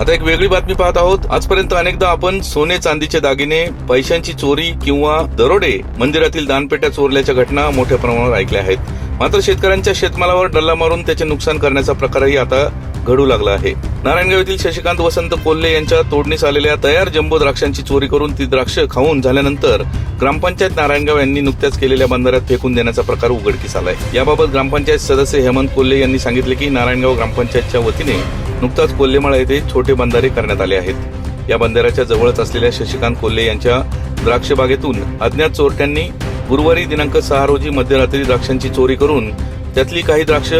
आता एक वेगळी बातमी पाहत आहोत. आजपर्यंत अनेकदा आपण सोने चांदीचे दागिने पैशांची चोरी किंवा दरोडे मंदिरातील दानपेट्या चोरल्याच्या घटना मोठ्या प्रमाणावर ऐकल्या आहेत. मात्र शेतकऱ्यांच्या शेतमालावर डल्ला मारून त्याचे नुकसान करण्याचा प्रकारही आता घडू लागला आहे. नारायणगाव येथील शशिकांत वसंत कोल्हे यांच्या तोडणीस आलेल्या तयार जम्बो द्राक्षांची चोरी करून ती द्राक्ष खाऊन झाल्यानंतर ग्रामपंचायत नारायणगाव यांनी नुकत्याच केलेल्या बंधाऱ्यात फेकून देण्याचा प्रकार उघडकीस आलाय. याबाबत ग्रामपंचायत सदस्य हेमंत कोल्हे यांनी सांगितले की नारायणगाव ग्रामपंचायतच्या वतीने नुकताच कोल्हेमाळा येथे छोटे बंधारे करण्यात आले आहेत. या बंधाऱ्याच्या जवळच असलेल्या शशिकांत कोल्हे यांच्या द्राक्ष बागेतून अज्ञात चोरट्यांनी गुरुवारी दिनांक सहा रोजी मध्यरात्री द्राक्षांची चोरी करून त्यातली काही द्राक्ष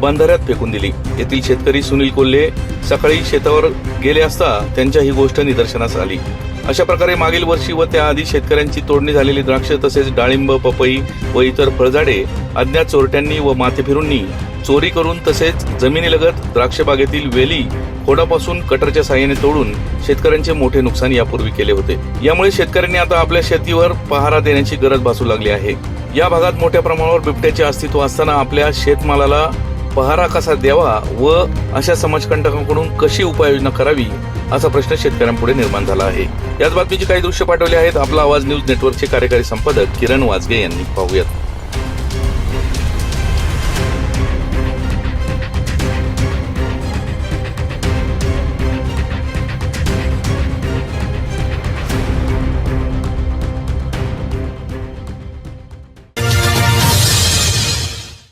बंधाऱ्यात फेकून दिली. येथील शेतकरी सुनील कोल्हे सकाळी शेतावर गेले असता त्यांच्या ही गोष्ट निदर्शनास आली. अशा प्रकारे मागील वर्षी व त्याआधी शेतकऱ्यांची तोडणी झालेली द्राक्ष तसेच डाळिंब पपई व इतर फळझाडे अज्ञात चोरट्यांनी व माथेफिरूंनी चोरी करून तसेच जमिनीलगत द्राक्ष बागेतील वेली खोडापासून कटरच्या साह्याने तोडून शेतकऱ्यांचे मोठे नुकसान यापूर्वी केले होते. यामुळे शेतकऱ्यांनी आता आपल्या शेतीवर पहारा देण्याची गरज भासू लागली आहे. या भागात मोठ्या प्रमाणावर बिबट्याचे अस्तित्व असताना आपल्या शेतमालाला पहारा कसा द्यावा व अशा समाजकंटकांकडून कशी उपाययोजना करावी असा प्रश्न शेतकऱ्यांपुढे निर्माण झाला आहे. याच बातमीची काही दृश्य पाठवले आहेत. आपला आवाज न्यूज नेटवर्कचे कार्यकारी संपादक किरण वाजगे यांनी. पाहूयात.